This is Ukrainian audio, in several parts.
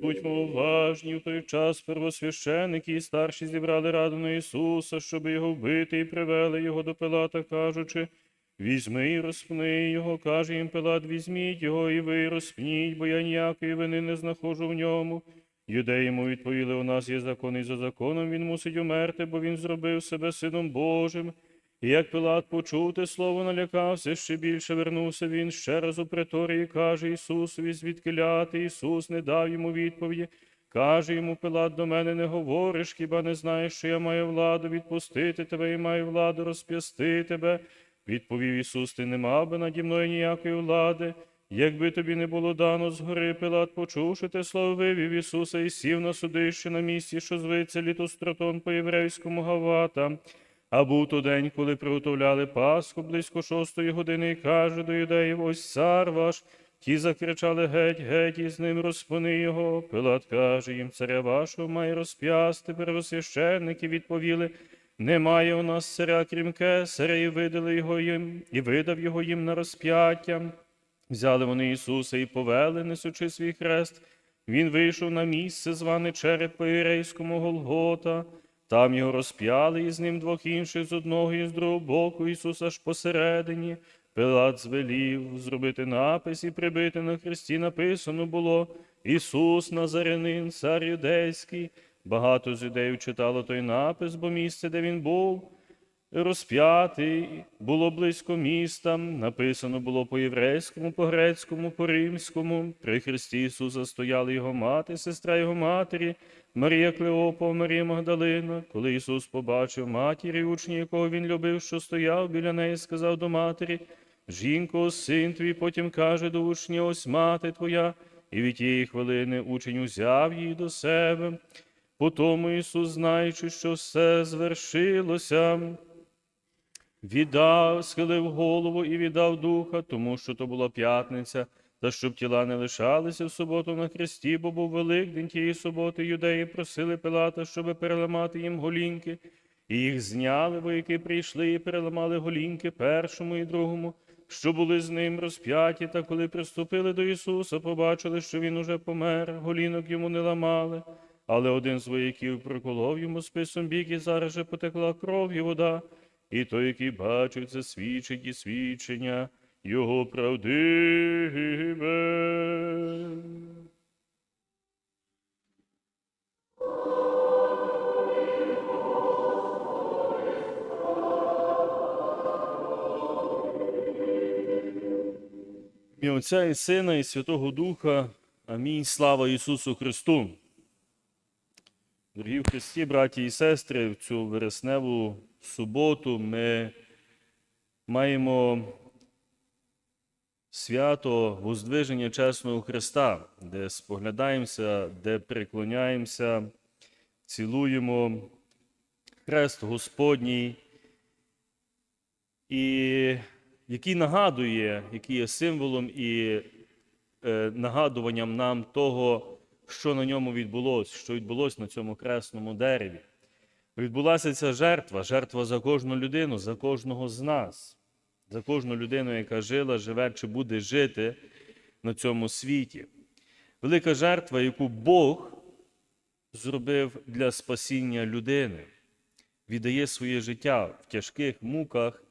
Будьмо уважні в той час первосвященики і старші зібрали раду на Ісуса, щоб його вбити, і привели його до Пилата, кажучи, Візьми і розпни його, каже їм Пилат, візьміть його, і ви розпніть, бо я ніякої вини не знаходжу в ньому. Юдеї йому відповіли, у нас є закон, і за законом він мусить умерти, бо він зробив себе сином Божим. І як Пилат почув те слово, налякався, ще більше вернувся він ще раз у приторії, каже Ісусові, звідки ляти. Ісус не дав йому відповіді. Каже йому Пилат, до мене не говориш, хіба не знаєш, що я маю владу відпустити тебе і маю владу розп'ясти тебе. Відповів Ісус, ти не мав би наді мною ніякої влади. Якби тобі не було дано згори, Пилат, почувши те слово, вивів Ісуса і сів на судище на місці, що зветься літостротон по єврейському Гавата. А був то день, коли приготовляли Пасху близько шостої години, і каже до юдеїв, ось цар ваш. Ті закричали геть, геть, і з ним розпини його. Пилат каже їм, царя вашого має розп'ясти. Первосвященники відповіли, немає у нас царя, крім кесаря, і видали його їм, і видав його їм на розп'яття. Взяли вони Ісуса і повели, несучи свій хрест. Він вийшов на місце, зване череп по єрейському Голгота. Там його розп'яли, і з ним двох інших з одного і з другого боку, Ісуса ж посередині. Пилат звелів зробити напис і прибити на хресті написано було Ісус Назарянин, цар юдейський. Багато з юдеїв читало той напис, бо місце, де він був, розп'ятий, було близько міста, написано було по-єврейському, по-грецькому, по-римському. При Христі Ісуса стояли його мати, сестра його матері, Марія Клеопа, Марія Магдалина. Коли Ісус побачив матір і учні, якого він любив, що стояв біля неї, сказав до матері, Жінко, син твій, потім каже до учня, ось мати твоя, і від тієї хвилини учень узяв її до себе. Потому Ісус, знаючи, що все звершилося, віддав, схилив голову і віддав духа, тому що то була п'ятниця, та щоб тіла не лишалися в суботу на хресті, бо був Великдень тієї суботи юдеї просили Пилата, щоб переламати їм голінки, і їх зняли вояки прийшли і переламали голінки першому і другому, що були з ним розп'яті, та коли приступили до Ісуса, побачили, що він уже помер, голінок йому не ламали. Але один з вояків проколов йому списом бік, і зараз же потекла кров і вода. І той, який бачив це свідчить і свідчення його правдиве. Ім'я Отця і Сина, і Святого Духа. Амінь. Слава Ісусу Христу. Дорогі в Христі, браті і сестри, в цю вересневу суботу ми маємо свято Воздвиження Чесного Христа, де споглядаємося, де приклоняємося, цілуємо Хрест Господній, і який нагадує, який є символом і е, нагадуванням нам того, що на ньому відбулося, що відбулося на цьому хресному дереві. Відбулася ця жертва, жертва за кожну людину, за кожного з нас, за кожну людину, яка жила, живе чи буде жити на цьому світі. Велика жертва, яку Бог зробив для спасіння людини, віддає своє життя в тяжких муках,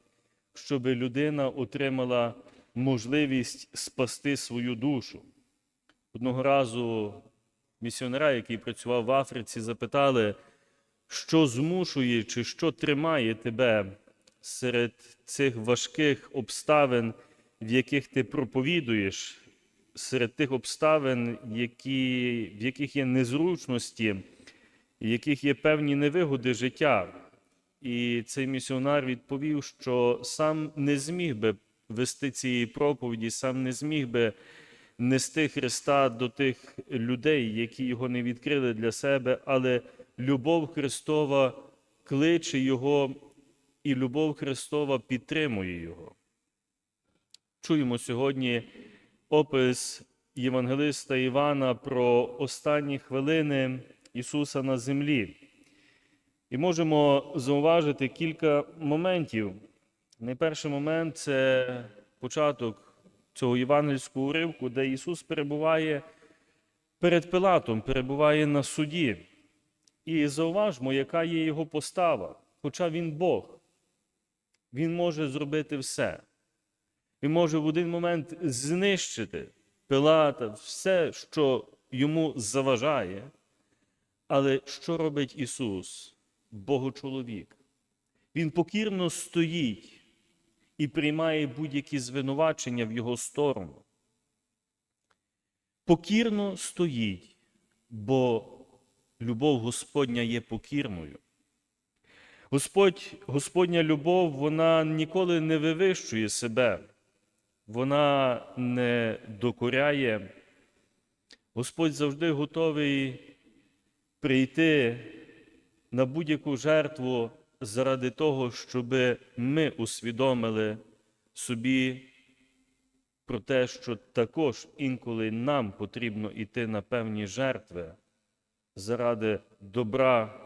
щоб людина отримала можливість спасти свою душу. Одного разу місіонера, який працював в Африці, запитали, що змушує чи що тримає тебе серед цих важких обставин, в яких ти проповідуєш, серед тих обставин, які, в яких є незручності, в яких є певні невигоди життя. І цей місіонар відповів, що сам не зміг би вести цієї проповіді, сам не зміг би нести Христа до тих людей, які його не відкрили для себе, але любов Христова кличе Його, і любов Христова підтримує Його. Чуємо сьогодні опис Євангелиста Івана про останні хвилини Ісуса на землі. І можемо зауважити кілька моментів. Найперший момент це початок цього євангельського уривку, де Ісус перебуває перед Пилатом перебуває на суді. І зауважмо, яка є його постава, хоча він Бог. Він може зробити все. Він може в один момент знищити Пилата, все, що йому заважає. Але що робить Ісус, Богочоловік? Він покірно стоїть і приймає будь-які звинувачення в його сторону. Покірно стоїть, бо любов Господня є покірною. Господь, Господня любов, вона ніколи не вивищує себе, вона не докоряє. Господь завжди готовий прийти на будь-яку жертву заради того, щоб ми усвідомили собі про те, що також інколи нам потрібно йти на певні жертви заради добра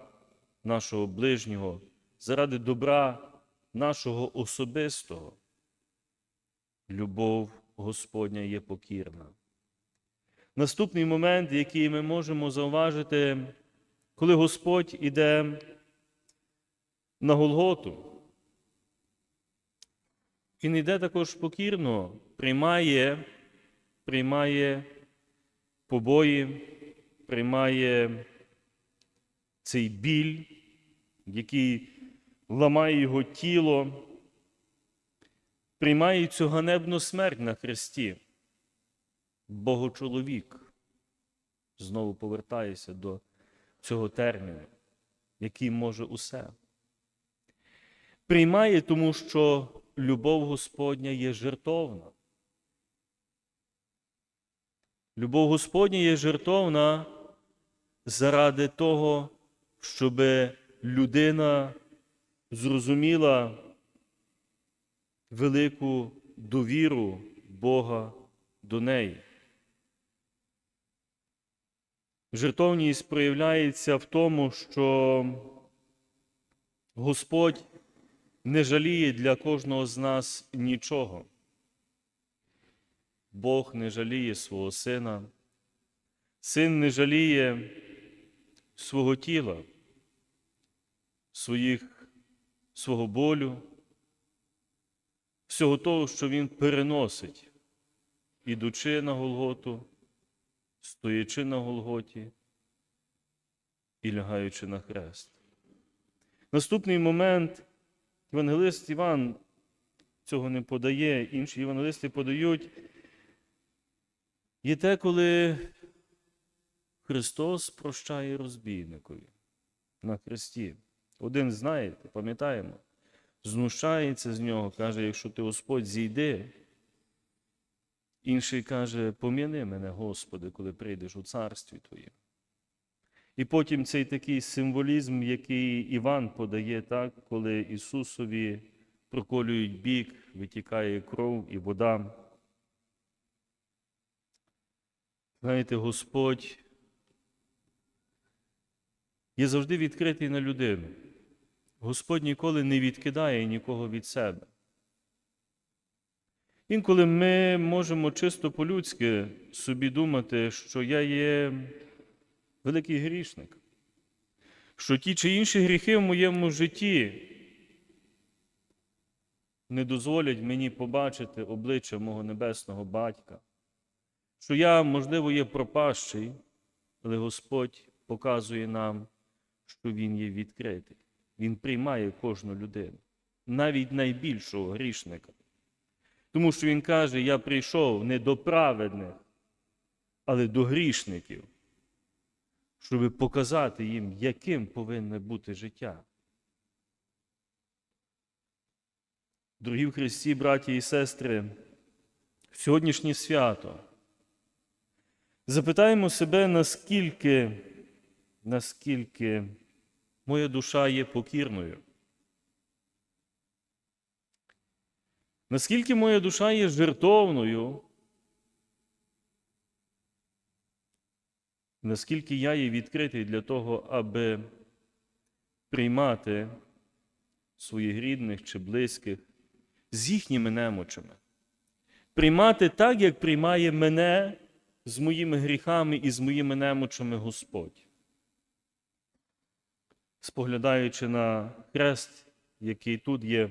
нашого ближнього, заради добра нашого особистого. Любов Господня є покірна. Наступний момент, який ми можемо зауважити, коли Господь іде на Голготу, Він йде також покірно, приймає, приймає побої, приймає цей біль, який ламає його тіло, приймає цю ганебну смерть на хресті. Богочоловік. Знову повертаюся до цього терміну, який може усе. Приймає, тому що любов Господня є жертовна. Любов Господня є жертовна заради того, щоб людина зрозуміла велику довіру Бога до неї. Жертовність проявляється в тому, що Господь не жаліє для кожного з нас нічого. Бог не жаліє свого сина, син не жаліє свого тіла, своїх, свого болю, всього того, що він переносить, ідучи на Голготу, стоячи на Голготі і лягаючи на хрест. Наступний момент Євангелист Іван цього не подає, інші євангелисти подають. Є те, коли Христос прощає розбійникові на хресті. Один знаєте, пам'ятаємо, знущається з нього, каже, якщо ти Господь зійди. Інший каже, пом'яни мене, Господи, коли прийдеш у царстві Твоє. І потім цей такий символізм, який Іван подає, так, коли Ісусові проколюють бік, витікає кров і вода. Знаєте, Господь є завжди відкритий на людину. Господь ніколи не відкидає нікого від себе. Інколи ми можемо чисто по-людськи собі думати, що я є великий грішник, що ті чи інші гріхи в моєму житті не дозволять мені побачити обличчя мого небесного батька, що я, можливо, є пропащий, але Господь показує нам, що Він є відкритий. Він приймає кожну людину, навіть найбільшого грішника. Тому що Він каже: Я прийшов не до праведних, але до грішників щоб показати їм, яким повинне бути життя. Дорогі в Христі, браті і сестри, сьогоднішнє свято запитаємо себе, наскільки, наскільки моя душа є покірною. Наскільки моя душа є жертовною, наскільки я є відкритий для того, аби приймати своїх рідних чи близьких з їхніми немочами. Приймати так, як приймає мене з моїми гріхами і з моїми немочами Господь. Споглядаючи на хрест, який тут є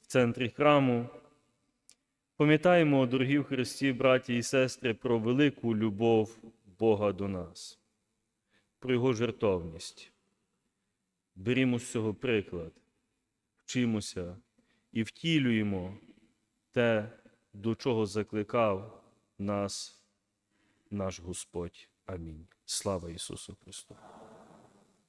в центрі храму, пам'ятаємо, дорогі в Христі, браті і сестри, про велику любов Бога до нас, про Його жертовність. Берімо з цього приклад, вчимося і втілюємо те, до чого закликав нас наш Господь. Амінь. Слава Ісусу Христу!